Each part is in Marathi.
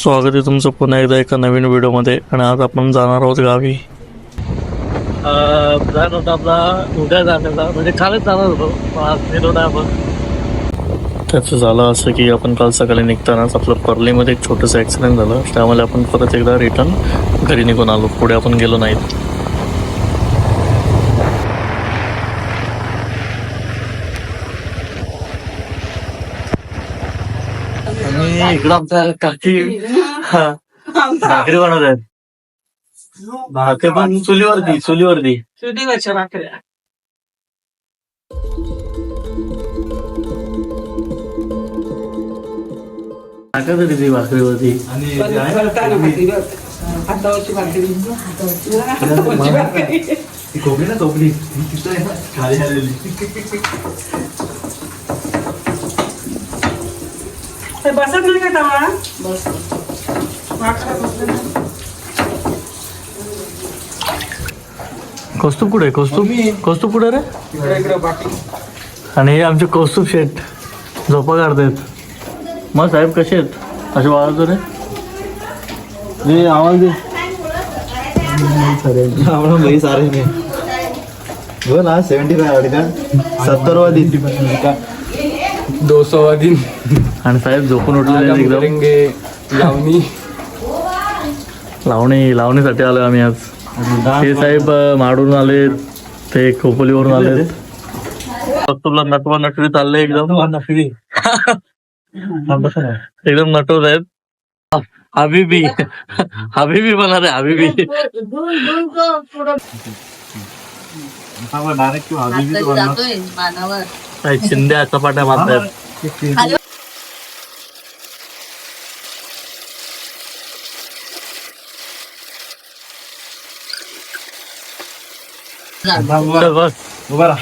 स्वागत आहे तुमचं पुन्हा एकदा एका नवीन व्हिडिओमध्ये. आणि आज आपण जाणार आहोत गावी. प्लॅन होता आपला उद्या जाण्याचा. म्हणजे कालच जाणार होतो पण आज गेलो नाही आपण. त्याचं झालं असं की आपण काल सकाळी निघतानाच आपलं पर्लीमध्ये एक छोटंसं ॲक्सिडेंट झालं. त्यामुळे आपण परत एकदा रिटर्न घरी निघून आलो. पुढे आपण गेलो नाहीत. आणि इकडं आमच्या काकी हा, भाकरी बनवत आहेत भाकरी पण चुलीवरती चुलीवरती चुलीवरच्या भाकऱ्या टाका तरी ती भाकरीवरती करताना भाकरी बघ. हातावरची भाकरी हातावरची भाकरी कोकणी ना कोकणी खाली आलेली ते बसत नाही का तवा? नाही. कौस्तुभ कुठे? कौस्तुभ? कौस्तुभ कुठे रे? इकडे इकडे बाकी. आणि हे आमचे कौस्तुभ शेठ. झोपा काढतायत. मग साहेब कसे आहेत? असे वाजतो रे. ये आवाज दे. सारे ने हो ना सेव्हन्टी फाय आवडे का सत्तर वादी दो सौ दिन आणि साहेब झोपून उठलेले एकदम. लावणी. लावणी लावणीसाठी आलो आम्ही आज. हे साहेब माडून आलेत ते खोपोलीवरून आलेत. कौस्तुभला नटवा नटवी चालले एकदम. नटवी. एकदम नटवत आहेत. हबीबी. हबीबी बनणार आहे हबीबी. जातोय मानावर. चिंध्या चपाट्या बस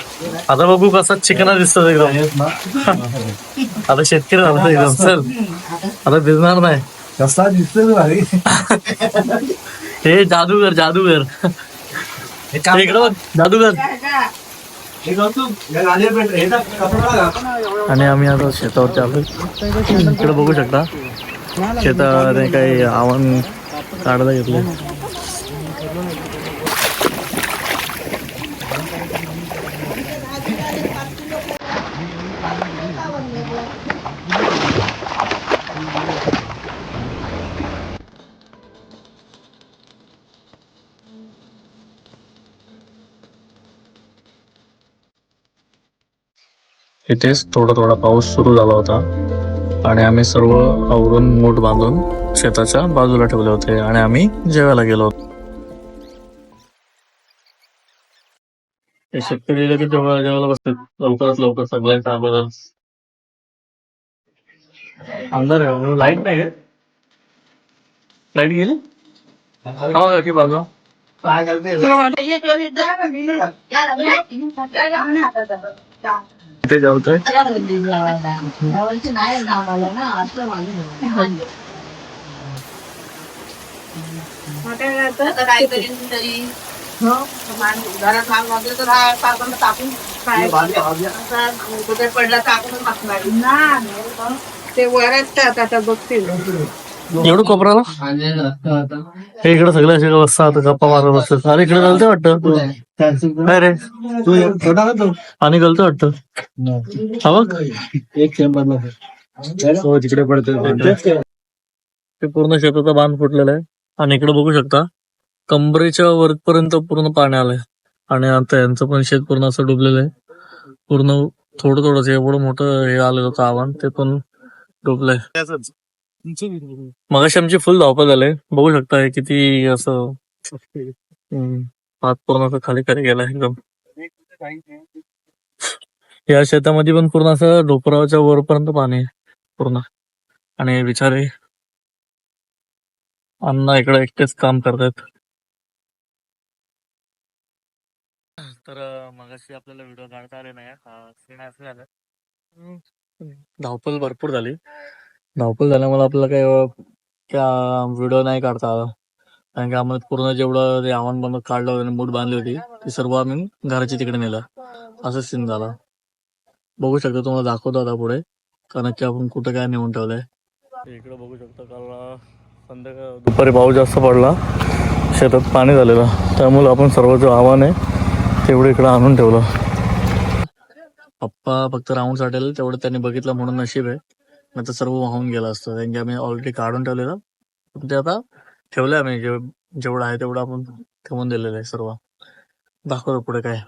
आता बघू कसा चिकना दिसतो एकदम. आता शेतकरी झाला एकदम चल. आता दिसणार नाही. कसा दिसतोय भारी हे जादूगर जादूगर. इकडं बघ जादूगर. आणि आम्ही आता शेतावरती आलो इकडे बघू शकता. शेतात काही आव्हान काढायला घेतलं इथेच थोडा थोडा पाऊस सुरू झाला होता आणि आम्ही सर्व आवरून मूठ बांधून शेताच्या बाजूला ठेवले होते आणि आम्ही जेवायला गेलो होतो ते शेतकरी लगेच जेव्हा जेवायला बसतात लवकरात लवकर सगळ्यांच्या अगोदर अंधार आहे लाइट नाही का लाइट गेली हा की बाजू इथे जेवतोय हा टाकणार ते वरच आता बघतील. एवढं कोपराला हे इकडे सगळं असे बसता आता गप्पा मारत बसतात अरे इकडे गलत वाटतं? काय रे? आणि एक वाटतं? एक हो, तिकडे. पडतो ते पूर्ण शेताचा बांध फुटलेला आहे. आणि इकडे बघू शकता कंबरेच्या वरपर्यंत पूर्ण पाणी आलंय. आणि आता यांचं पण शेत पूर्ण असं डुबलेलं आहे. पूर्ण थोडं थोडंच एवढं मोठं हे आलेलं होतं आव्हान ते पण डुबलंय. मगाशी आमची फुल धावपळ झाले. बघू शकता हे किती असं हम्म, हात पूर्ण असं खाली खाली गेला एकदम. या शेतामध्ये पण पूर्ण असं डोपराच्या वरपर्यंत पाणी आहे पूर्ण. आणि बिचारे अण्णा इकडे एकटेच काम करतायत. तर अं, मगाशी आपल्याला व्हिडिओ काढता आले नाही. हा सीन असं झालं. हम्म, धावपळ भरपूर झाली. धावपळ झाल्यामुळे आपल्याला काही व्हिडिओ नाही काढता आला. कारण की आम्हाला पूर्ण जेवढं ते आव्हान बंद काढलं होतं आणि मूठ बांधली होती ती सर्व आम्ही घराच्या तिकडे नेलं. असं सीन झाला. बघू शकता तुम्हाला दाखवतो आता पुढे. कारण की आपण कुठं काय नेऊन ठेवलंय. इकडे बघू शकता काल संध्याकाळ दुपारी पाऊस जास्त पडला. शेतात पाणी झालेलं. त्यामुळे आपण सर्व जो आव्हान आहे तेवढं इकडं आणून ठेवलं. पप्पा फक्त राऊंड साठेल तेवढं त्यांनी बघितलं म्हणून नशीब आहे. नाही तर सर्व वाहून गेलं असतं. कारण की आम्ही ऑलरेडी काढून ठेवलेलं. पण ते आता ठेवलं आम्ही. जे जेवढं आहे तेवढं आपण ठेवून दिलेलं आहे सर्व. दाखवतो पुढे काय.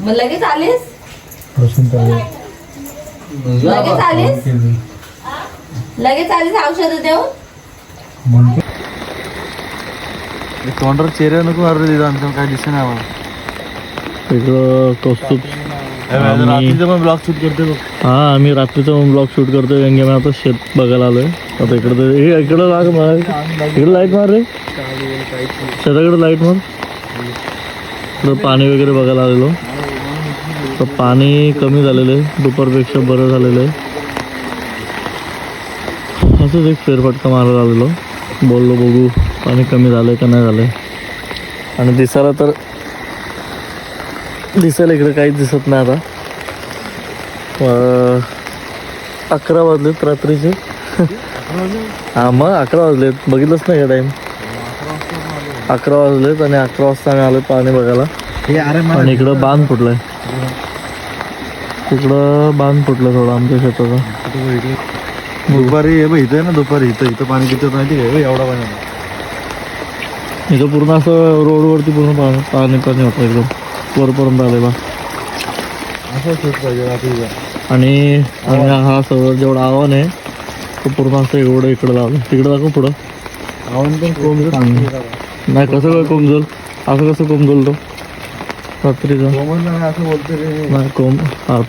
मग लगेच आलीस? लगेच आलीस? लगेच आलीस औषध देऊन? तोंडावर चेहरा नको मारू तिथं आमच्या काय दिसत नाही आम्हाला. कौस्तुभ रात्रीचं पण ब्लॉग शूट करते बघ. हा आम्ही रात्रीचा ब्लॉग शूट करतोय कारण की आता शेत बघायला आलोय. आता इकडं तर- हे इकडं लाग मार इकडे लाइट मार रे. शेताकडे लाइट मार. इकडं पाणी वगैरे बघायला आलेलो. तर पाणी कमी झालेलं आहे. दुपारपेक्षा बरं झालेलं आहे. असंच एक फेरफटका मारायला आलेलो. बोललो बघू पाणी कमी झालं का नाही झालं आणि दिसायला तर दिसायला इकडे काहीच दिसत नाही आता. अकरा वाजलेत रात्रीचे. हा मग अकरा वाजलेत. बघितलंच नाही का टाइम अकरा वाजलेत आणि अकरा वाजता आम्ही आलो पाणी बघायला. आणि इकडं बांध फुटलाय. तिकडं बांध फुटलं थोडं आमच्या शेताचा. दुपारी हे बघ इथं आहे ना दुपारी इथं इथं पाणी किती होतं माहिती आहे? एवढा पाणी. इथं पूर्ण असं रोडवरती पूर्ण पाणी पाणी पाणी होतं एकदम. वरपर्यंत आलेला. असं शूट पाहिजे आणि हा सगळं जेवढा आव्हान आहे तो पूर्ण असं एवढं इकडं लावलं. तिकडं दाखव पुढं. आव्हान पण कोंबडी नाही कसं काय कोमजल? असं कसं कोमजल तो? रात्रीचं असं बोलते रे. नाही कोम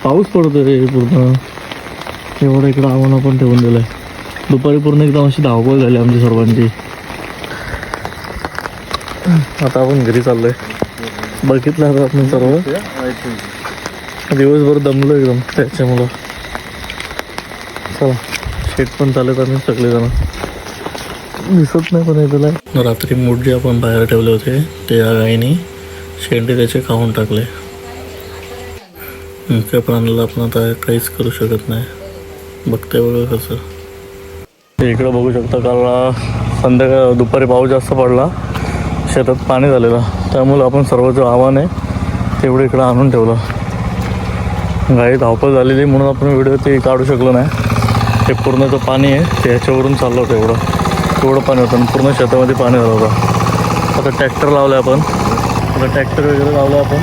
पाऊस पडतो रे पूर्ण. एवढं इकडं आव्हान आपण ठेवून दिलंय. दुपारी पूर्ण एकदम अशी धावपळ झाली आमची सर्वांची. आता आपण घरी चाललोय. बघितलं आता आपण सर्व. दिवसभर दमलो एकदम त्याच्यामुळं. चला शेट पण चालत आम्ही सगळे जण दिसत नाही पण तुला रात्री मूठ जे आपण बाहेर ठेवले होते ते या गाईने शेंडे त्याचे खाऊन टाकले. मुख्य प्राण्याला आपण आता काहीच करू शकत नाही. बघते बघा कसं. इकडं बघू शकता काल संध्याकाळ दुपारी पाऊस जास्त पडला. शेतात पाणी झालेलं. त्यामुळं आपण सर्व जो आव्हान आहे तेवढं इकडं आणून ठेवलं. गाई धावपळ झालेली म्हणून आपण व्हिडिओ ते काढू शकलो नाही. ते पूर्ण जो पाणी आहे ते ह्याच्यावरून चाललं होतं एवढं. तेवढं पाणी होतं आणि पूर्ण शेतामध्ये पाणी झालं होतं. आता ट्रॅक्टर लावलं आपण. आता ट्रॅक्टर वगैरे लावलं आपण.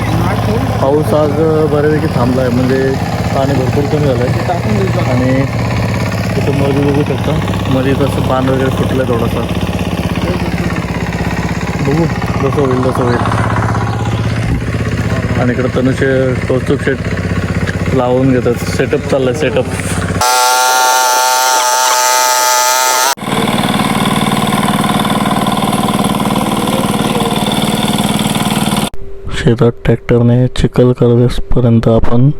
पाऊस आज बऱ्यापैकी थांबला आहे म्हणजे पाणी भरपूर कमी झालं आहे आणि तिथं मध्ये बघू शकता. मध्ये तसं पान वगैरे फुटलं थोडंसं. बघू जसं होईल तसं होईल. आणि इकडं तनुषे टोचूक शेट लावून घेतात. सेटअप चाललंय सेटअप शेतात ट्रॅक्टरने चिखल करण्यापर्यंत आपण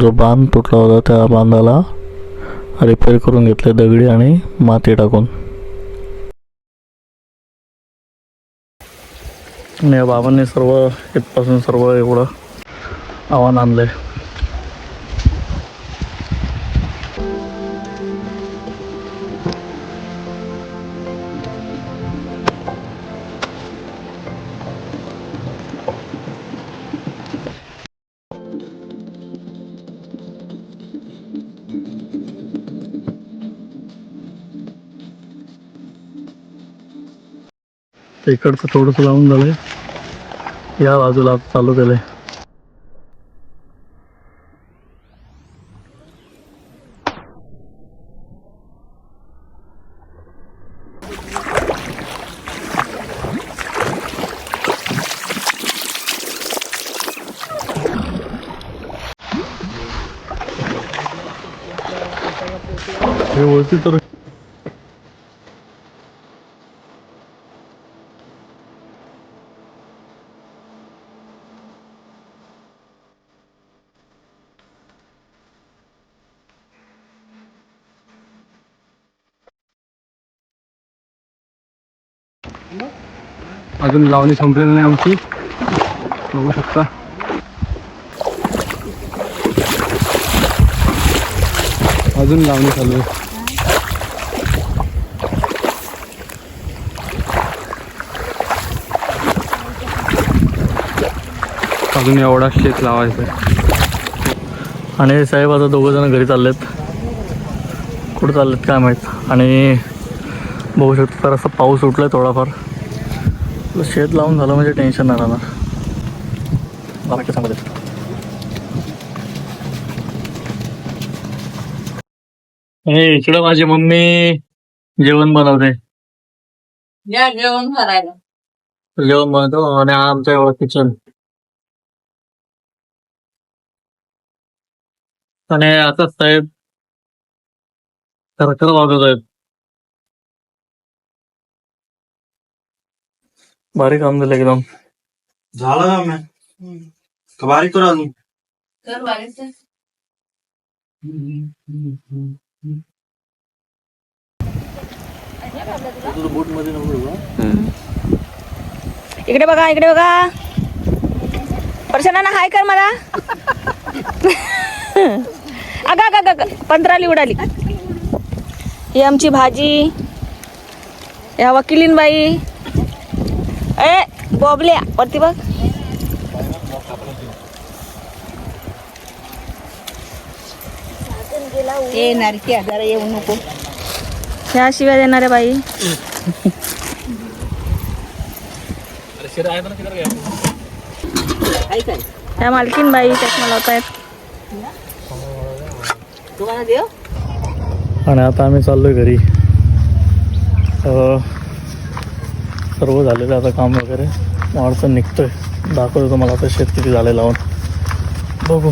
जो बांध तुटला होता त्या बांधाला रिपेअर करून घेतले दगडी आणि माती टाकून. आणि या बाबांनी सर्व इथपासून सर्व एवढं आव्हान आणलंय. ते इकडचं थोडंसं लावून झालंय. या बाजूला चालू केलंय. हे वरती तर अजून लावणी संपलेली नाही आमची. बघू शकता. अजून लावणी चालू आहे. अजून एवढा शेत लावायचा आहे. आणि साहेब आता दोघं जण घरी चाललेत. कुठं चाललेत काय माहीत. आणि बघू शकतो तर असं पाऊस उठला आहे थोडाफार. शेत लावून झालं म्हणजे टेन्शन नाही राहणार. बाकी सांगू देत ए इकडं माझी मम्मी जेवण बनवते. या जेवण करायला. जेवण बनवतो आणि हा आमचा एवढा किचन आणि आता साहेब खरखर वाजवत आहेत. भारी काम दिलं एकदम. झालं का मॅम का बारीक करू अजून? कर बारीक कर. बोटमध्ये नको इकडे बघा इकडे बघा. प्रसन्ना हाय कर मला. अगा अगा अगा पंधराली उडाली. ही आमची भाजी या वकिलीन बाई ए बॉबल्या वरती बघ. ये नारकी जरा येऊ नको. ह्या शिव्या देणाऱ्या बाई ह्या मालकीन बाई चष्मा लावतायत. आणि आता आम्ही चाललोय घरी. सर्व झालेलं आता काम वगैरे. माणसं निघतोय. दाखवतो तुम्हाला आता शेत किती झाले लावून बघू.